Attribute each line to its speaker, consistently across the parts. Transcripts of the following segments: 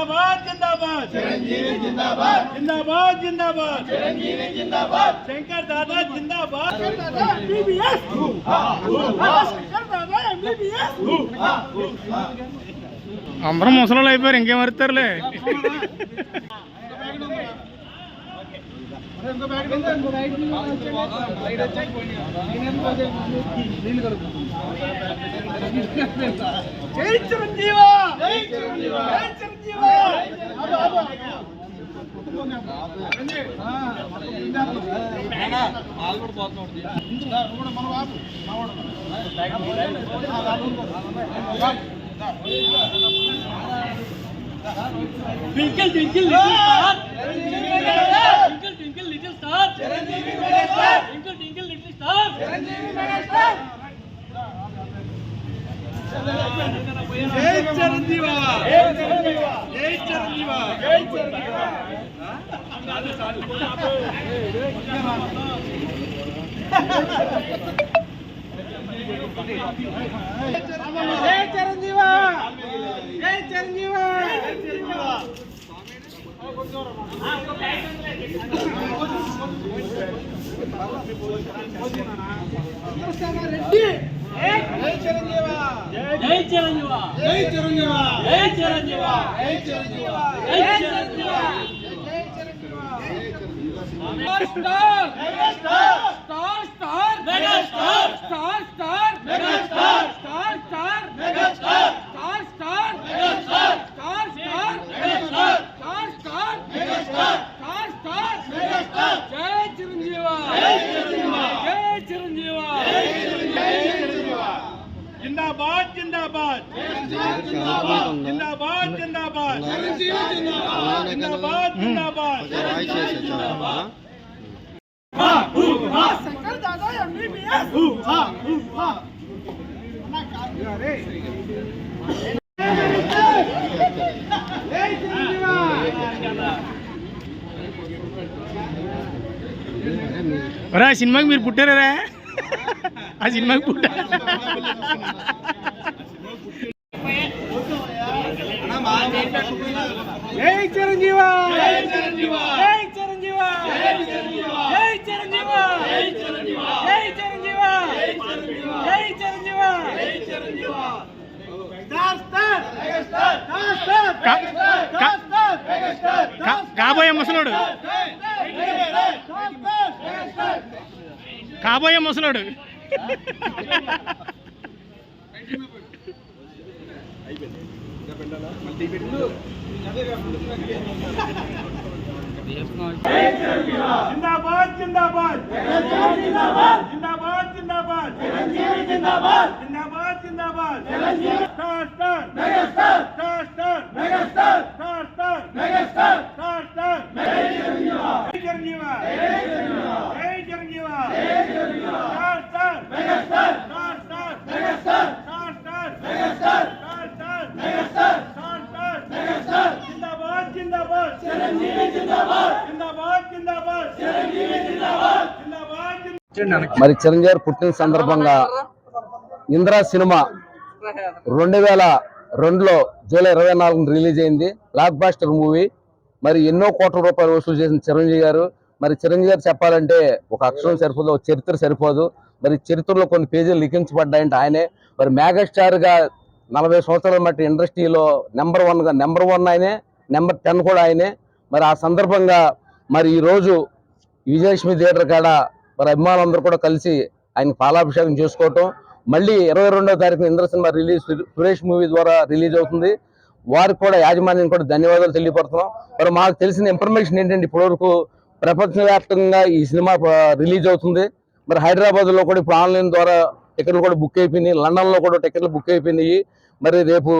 Speaker 1: ஜிந்தாபாத் ஜிந்தாபாத். சிரஞ்சீவி ஜிந்தாபாத். ஜிந்தாபாத் ஜிந்தாபாத். சிரஞ்சீவி ஜிந்தாபாத். சங்கர் தாதா ஜிந்தாபாத். பிபிஎஸ்
Speaker 2: అందరం ముసలి అయిపోయారు ఇంకేం వరుతారులే
Speaker 1: జై చిరంజీవ జై చిరంజీవ జై Chiranjeeva
Speaker 3: star Chiranjeevi mega star twinkle twinkle little star Chiranjeevi mega star
Speaker 1: జై చిరంజీవా. జై చిరంజీవా. జై చిరంజీవా. జై చిరంజీవా. జై చిరంజీవా. జై చిరంజీవా. జై చిరంజీవా జై చిరంజీవ.
Speaker 3: జై చిరంజీవ.
Speaker 1: జై చిరంజీవ.
Speaker 3: జై చిరంజీవ.
Speaker 1: జై చిరంజీవ.
Speaker 3: జై Chiranjeeva
Speaker 1: star star. Star
Speaker 3: star.
Speaker 1: Cinema
Speaker 4: जिंदाबाद
Speaker 3: रहा
Speaker 4: है।
Speaker 1: शंकर सिनेमा पुटा జై చిరంజీవ జై చిరంజీవ జై చిరంజీవ జై చిరంజీవ జై చిరంజీవ జై చిరంజీవ జై చిరంజీవ జై చిరంజీవ జై చిరంజీవ
Speaker 2: కాబోయే ముసలాడు కాబోయే ముసలాడు
Speaker 4: అయిపోయింది జిందాబాద్ జిందాబాద్. జిందాబాద్ జిందాబాద్. జిందాబాద్ జిందాబాద్ జిందాబాద్. జిందాబాద్ star star. Megastar. Star star. Megastar. Star star. Megastar. Star star. జై జగన్జీవా జై
Speaker 5: మరి చిరంజీవి పుట్టిన సందర్భంగా ఇందిరా సినిమా రెండు వేల రెండులో జూలై ఇరవై నాలుగున రిలీజ్ అయింది. బ్లాక్ బాస్టర్ మూవీ మరి ఎన్నో కోట్ల రూపాయలు వసూలు చేసిన చిరంజీవి గారు. మరి చిరంజీవి గారు చెప్పాలంటే ఒక అక్షరం సరిపోదు ఒక చరిత్ర సరిపోదు. మరి చరిత్రలో కొన్ని పేజీలు లిఖించబడ్డాయంటే ఆయనే. మరి మెగాస్టార్గా నలభై సంవత్సరాల మట్టి ఇండస్ట్రీలో నెంబర్ వన్గా నెంబర్ వన్ ఆయనే నెంబర్ టెన్ కూడా ఆయనే. మరి ఆ సందర్భంగా మరి ఈరోజు విజయలక్ష్మి థియేటర్ కాడ మరి అభిమానులందరూ కూడా కలిసి ఆయన పాలాభిషేకం చేసుకోవటం. మళ్ళీ ఇరవై రెండవ తారీఖున Indra cinema release Suresh movie ద్వారా రిలీజ్ అవుతుంది. వారికి కూడా యాజమాన్యం కూడా ధన్యవాదాలు తెలియపడుతున్నాం మరి మాకు తెలిసిన ఇన్ఫర్మేషన్ ఏంటంటే ఇప్పటివరకు ప్రపంచవ్యాప్తంగా ఈ సినిమా రిలీజ్ అవుతుంది. మరి హైదరాబాద్లో కూడా ఇప్పుడు ఆన్లైన్ ద్వారా టికెట్లు కూడా బుక్ అయిపోయినాయి. లండన్లో కూడా టికెట్లు బుక్ అయిపోయినాయి. మరి రేపు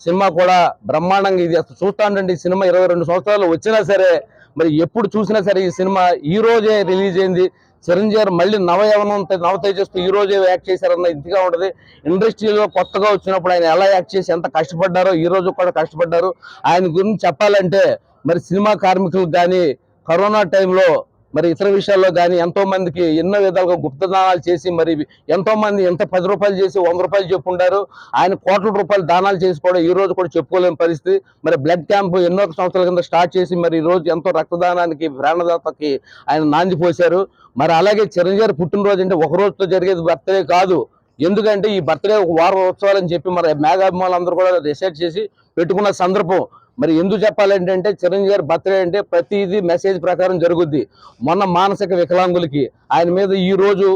Speaker 5: సినిమా కూడా బ్రహ్మాండంగా ఇది అసలు చూస్తానండి ఈ సినిమా ఇరవై రెండు సంవత్సరాలు వచ్చినా సరే మరి ఎప్పుడు చూసినా సరే ఈ సినిమా ఈ రోజే రిలీజ్ అయింది. చిరంజీవి మళ్ళీ నవయవనం నవతేజస్తో ఈ రోజే యాక్ట్ చేశారన్న ఇదిగా ఉంటుంది. ఇండస్ట్రీలో కొత్తగా వచ్చినప్పుడు ఆయన ఎలా యాక్ట్ చేసి ఎంత కష్టపడ్డారో ఈ రోజు కూడా కష్టపడ్డారు. ఆయన గురించి చెప్పాలంటే మరి సినిమా కార్మికులకు కానీ కరోనా టైంలో మరి ఇతర విషయాల్లో కానీ ఎంతో మందికి ఎన్నో విధాలుగా గుప్తదానాలు చేసి మరి ఎంతో మంది ఎంత పది రూపాయలు చేసి వంద రూపాయలు చెప్పుంటారు ఆయన కోట్ల రూపాయలు దానాలు చేసి కూడా ఈ రోజు కూడా చెప్పుకోలేని పరిస్థితి. మరి బ్లడ్ క్యాంప్ ఎన్నో సంవత్సరాల కింద స్టార్ట్ చేసి మరి ఈ రోజు ఎంతో రక్తదానానికి ప్రాణదాతకి ఆయన నాంది పోశారు. మరి అలాగే చిరంజీవి పుట్టినరోజు అంటే ఒక రోజుతో జరిగేది బర్త్డే కాదు. ఎందుకంటే ఈ బర్త్డే ఒక వారం ఉత్సవాలని చెప్పి మరి మేఘాభిమానులందరూ కూడా రిసెర్చ్ చేసి పెట్టుకున్న సందర్భం. మరి ఎందుకు చెప్పాలంటే చిరంజీవి గారి బర్త్డే అంటే ప్రతిదీ మెసేజ్ ప్రకారం జరుగుద్ది. మొన్న మానసిక వికలాంగులకి ఆయన మీద ఈ రోజు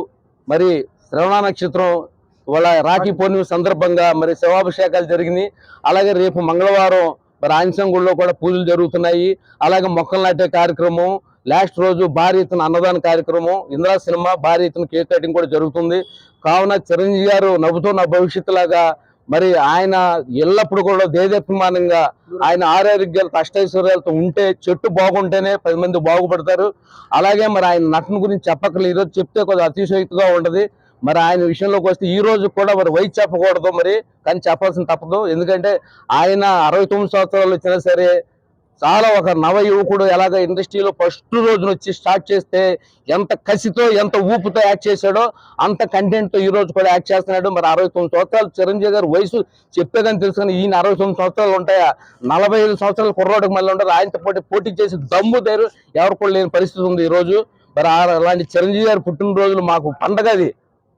Speaker 5: మరి శ్రవణ నక్షత్రం వాళ్ళ రాఖీ పౌర్ణమి సందర్భంగా మరి శివాభిషేకాలు జరిగినాయి. అలాగే రేపు మంగళవారం మరి ఆంజనేయ గుడిలో కూడా పూజలు జరుగుతున్నాయి. అలాగే మొక్కలు నాటే కార్యక్రమం లాస్ట్ రోజు భారీ ఎత్తున అన్నదాన కార్యక్రమం ఇందిరా సినిమా భారీ ఎత్తున కేక్ కటింగ్ కూడా జరుగుతుంది. కావున చిరంజీవి గారు నవ్వుతో నా భవిష్యత్తులాగా మరి ఆయన ఎల్లప్పుడు కూడా దేదీప్యమానంగా ఆయన ఆరోగ్యాలతో అష్టైశ్వర్యాలతో ఉంటే చెట్టు బాగుంటేనే పది మంది బాగుపడతారు. అలాగే మరి ఆయన నటన గురించి చెప్పకలేదు ఈరోజు చెప్తే కొద్దిగా అతిశయోక్తిగా ఉండదు మరి ఆయన విషయంలోకి వస్తే ఈ రోజు కూడా మరి వయసు చెప్పకూడదు మరి కానీ చెప్పాల్సిన తప్పదు. ఎందుకంటే ఆయన అరవై తొమ్మిది సంవత్సరాలు వచ్చినా సరే చాలా ఒక నవ యువకుడు ఎలాగ ఇండస్ట్రీలో ఫస్ట్ రోజున వచ్చి స్టార్ట్ చేస్తే ఎంత కసితో ఎంత ఊపుతో యాక్ట్ చేశాడో అంత కంటెంట్తో ఈ రోజు కూడా యాక్ట్ చేస్తున్నాడు. మరి అరవై తొమ్మిది సంవత్సరాలు చిరంజీవి గారు వయసు చెప్పేదని తెలుసు కానీ ఈయన అరవై తొమ్మిది సంవత్సరాలు ఉంటాయా? నలభై ఐదు సంవత్సరాలు కుర్రోడికి మళ్ళీ ఉంటారు ఆయనతో పాటు పోటీ చేసి దమ్ము ధైర్యం ఎవరు కూడా లేని పరిస్థితి ఉంది ఈరోజు మరి ఆ- అలాంటి చిరంజీవి గారి పుట్టినరోజులు మాకు పండగ అది.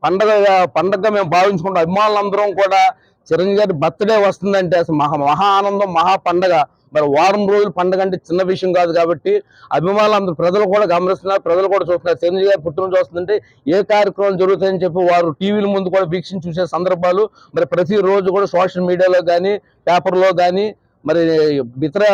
Speaker 5: పండగ పండగ మేము భావించుకుంటాం. అభిమానులందరం కూడా చిరంజీవి గారి బర్త్డే వస్తుందంటే అసలు మహా మహా ఆనందం మహా పండగ. మరి వారం రోజులు పండగ అంటే చిన్న విషయం కాదు కాబట్టి అభిమానులందరూ ప్రజలు కూడా గమనిస్తున్నారు ప్రజలు కూడా చూస్తున్నారు. చిరంజీవి గారు పుట్టినరోజు వస్తుందంటే ఏ కార్యక్రమం జరుగుతాయని చెప్పి వారు టీవీల ముందు కూడా వీక్షించి చూసే సందర్భాలు. మరి ప్రతిరోజు కూడా సోషల్ మీడియాలో కానీ పేపర్లో కానీ మరి ఇతర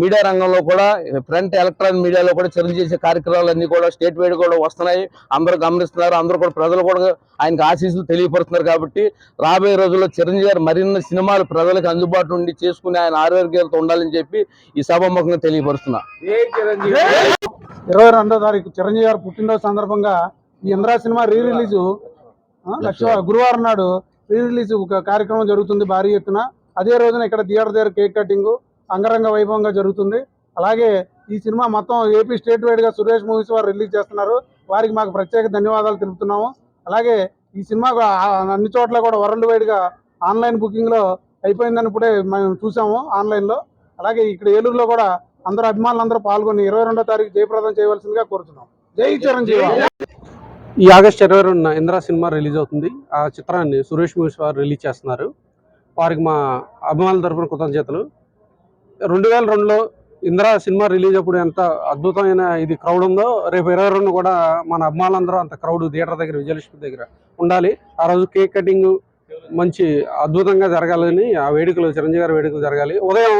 Speaker 5: మీడియా రంగంలో కూడా ఫ్రంట్ ఎలక్ట్రానిక్ మీడియాలో కూడా చిరంజీవి చేసే కార్యక్రమాలన్నీ కూడా స్టేట్ వైడ్ కూడా వస్తున్నాయి. అందరూ గమనిస్తున్నారు అందరూ కూడా ప్రజలు కూడా ఆయనకు ఆశీస్సులు తెలియపరుస్తున్నారు కాబట్టి రాబోయే రోజుల్లో చిరంజీవి గారు మరిన్ని సినిమాలు ప్రజలకు అందుబాటులో ఉండి చేసుకుని ఆయన ఆరోగ్యాలతో ఉండాలని చెప్పి ఈ సభాముఖంగా తెలియపరుస్తున్నా.
Speaker 6: ఇరవై రెండో తారీఖు చిరంజీవి గారు పుట్టినరోజు సందర్భంగా ఈ Indra cinema re release lakh గురువారం నాడు రీ రిలీజ్ ఒక కార్యక్రమం జరుగుతుంది భారీ ఎత్తున. అదే రోజున ఇక్కడ థియేటర్ దగ్గర కేక్ కటింగ్ అంగరంగ వైభవంగా జరుగుతుంది. అలాగే ఈ సినిమా మొత్తం ఏపీ స్టేట్ వైడ్గా సురేష్ మూవీస్ వారు రిలీజ్ చేస్తున్నారు. వారికి మాకు ప్రత్యేక ధన్యవాదాలు తెలుపుతున్నాము. అలాగే ఈ సినిమా అన్ని చోట్ల కూడా వరల్డ్ వైడ్గా ఆన్లైన్ బుకింగ్లో అయిపోయిందని ఇప్పుడే మేము చూసాము ఆన్లైన్లో అలాగే ఇక్కడ ఏలూరులో కూడా అందరూ అభిమానులందరూ పాల్గొని ఇరవై రెండో తారీఖు జయప్రదం చేయవలసిందిగా కోరుతున్నాం. జై చిరంజీవి
Speaker 7: ఈ ఆగస్ట్ ఇరవై రెండున ఇంద్ర సినిమా రిలీజ్ అవుతుంది. ఆ చిత్రాన్ని సురేష్ మూవీస్ వారు రిలీజ్ చేస్తున్నారు. వారికి మా అభిమానుల తరపున కృతజ్ఞతలు. రెండు వేల రెండులో ఇంద్రా సినిమా రిలీజ్ అప్పుడు ఎంత అద్భుతమైన ఇది క్రౌడ్ ఉందో రేపు ఇరవై రెండు కూడా మన అభిమానులందరూ అంత క్రౌడ్ థియేటర్ దగ్గర విజయలక్ష్మి దగ్గర ఉండాలి. ఆ రోజు కేక్ కటింగ్ మంచి అద్భుతంగా జరగాలని ఆ వేడుకలు చిరంజీవి గారి వేడుకలు జరగాలి. ఉదయం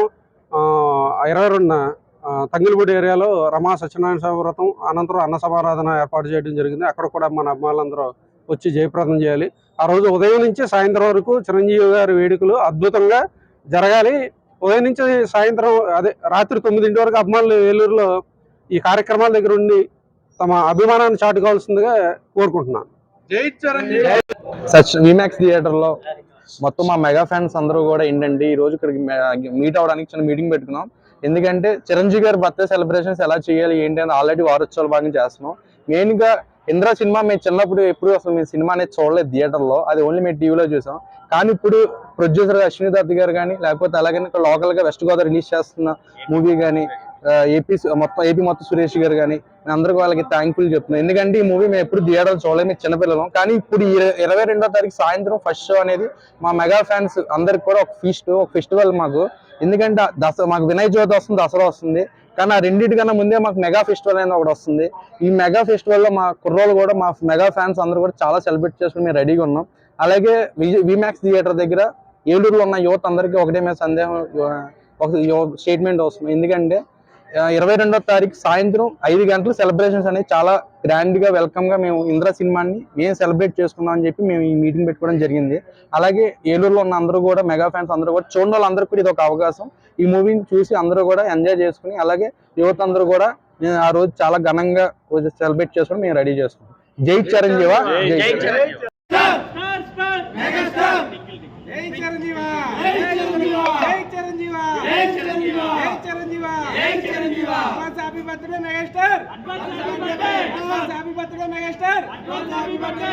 Speaker 7: ఇరవై రెండున ఆ, తంగిలిపూడి ఏరియాలో రమా సత్యనారాయణ స్వామి వ్రతం అనంతరం అన్న సమారాధన ఏర్పాటు చేయడం జరిగింది. అక్కడ కూడా మన అభిమానులందరూ వచ్చి జయప్రదం చేయాలి. ఆ రోజు ఉదయం నుంచి సాయంత్రం వరకు చిరంజీవి గారి వేడుకలు అద్భుతంగా జరగాలి. ఉదయం నుంచి సాయంత్రం అదే రాత్రి తొమ్మిదింటి వరకు అభిమానులు ఏలూరులో ఈ కార్యక్రమాల దగ్గర ఉండి తమ అభిమానాన్ని చాటుకోవాల్సిందిగా కోరుకుంటున్నాను.
Speaker 8: సచ్ విమాక్స్ థియేటర్లో మొత్తం మా మెగా ఫ్యాన్స్ అందరూ కూడా ఏంటంటే ఈ రోజు ఇక్కడికి మీట్ అవడానికి చిన్న మీటింగ్ పెట్టుకున్నాం. ఎందుకంటే చిరంజీవి గారి బర్త్డే సెలబ్రేషన్స్ ఎలా చేయాలి ఏంటి అని ఆల్రెడీ వారోత్సవాలు బాగా చేస్తున్నాం. మెయిన్గా ఇంద్ర సినిమా మేము చిన్నప్పుడు ఎప్పుడు అసలు మేము సినిమా అనేది చూడలేదు థియేటర్లో. అది ఓన్లీ మేము టీవీలో చూసాం. కానీ ఇప్పుడు ప్రొడ్యూసర్ అశ్విని దత్ గారు కానీ లేకపోతే అలాగే లోకల్గా లోకల్గా వెస్ట్ గోదావరి రిలీజ్ చేస్తున్న మూవీ కానీ ఏపీ మొత్తం ఏపీ మొత్తం సురేష్ గారు కానీ నేను అందరికీ వాళ్ళకి థ్యాంక్ఫుల్ చెప్తున్నాను ఎందుకంటే ఈ మూవీ మేము ఎప్పుడు థియేటర్ చూడలేదు మేము చిన్నపిల్లలం. కానీ ఇప్పుడు ఇరవై రెండో తారీఖు సాయంత్రం ఫస్ట్ షో అనేది మా మెగా ఫ్యాన్స్ అందరికి కూడా ఒక ఫీస్ట్ ఒక ఫెస్టివల్ మాకు. ఎందుకంటే దసరా మాకు వినాయక చవితి వస్తుంది దసరా వస్తుంది. కానీ ఆ రెండింటికన్నా ముందే మాకు మెగా ఫెస్టివల్ అనేది ఒకటి వస్తుంది. ఈ మెగా ఫెస్టివల్లో మా కుర్రోళ్ళు కూడా మా మెగా ఫ్యాన్స్ అందరూ కూడా చాలా సెలబ్రేట్ చేసుకుని మేము రెడీగా ఉన్నాం. అలాగే విమాక్స్ థియేటర్ దగ్గర ఏలూరులో ఉన్న యువత అందరికీ ఒకటే మీద సందేహం ఒక స్టేట్మెంట్ వస్తుంది. ఎందుకంటే ఇరవై రెండో తారీఖు సాయంత్రం ఐదు గంటలు సెలబ్రేషన్స్ అనేవి చాలా గ్రాండ్గా వెల్కమ్గా మేము ఇంద్ర సినిమాని మేము సెలబ్రేట్ చేసుకున్నాం అని చెప్పి మేము ఈ మీటింగ్ పెట్టుకోవడం జరిగింది. అలాగే ఏలూరులో ఉన్న అందరూ కూడా మెగా ఫ్యాన్స్ అందరూ కూడా చూడని వాళ్ళందరికీ కూడా ఇది ఒక అవకాశం. ఈ మూవీని చూసి అందరూ కూడా ఎంజాయ్ చేసుకుని అలాగే యువత అందరూ కూడా నేను ఆ రోజు చాలా ఘనంగా సెలబ్రేట్ చేసుకుని మేము రెడీ చేసుకున్నాం. జై చిరంజీవ జై చిరంజీవ.
Speaker 1: జై చిరంజీవ. జై Chiranjeevi. Chiranjeevi. Happy birthday megastar happy birthday. Megastar happy birthday.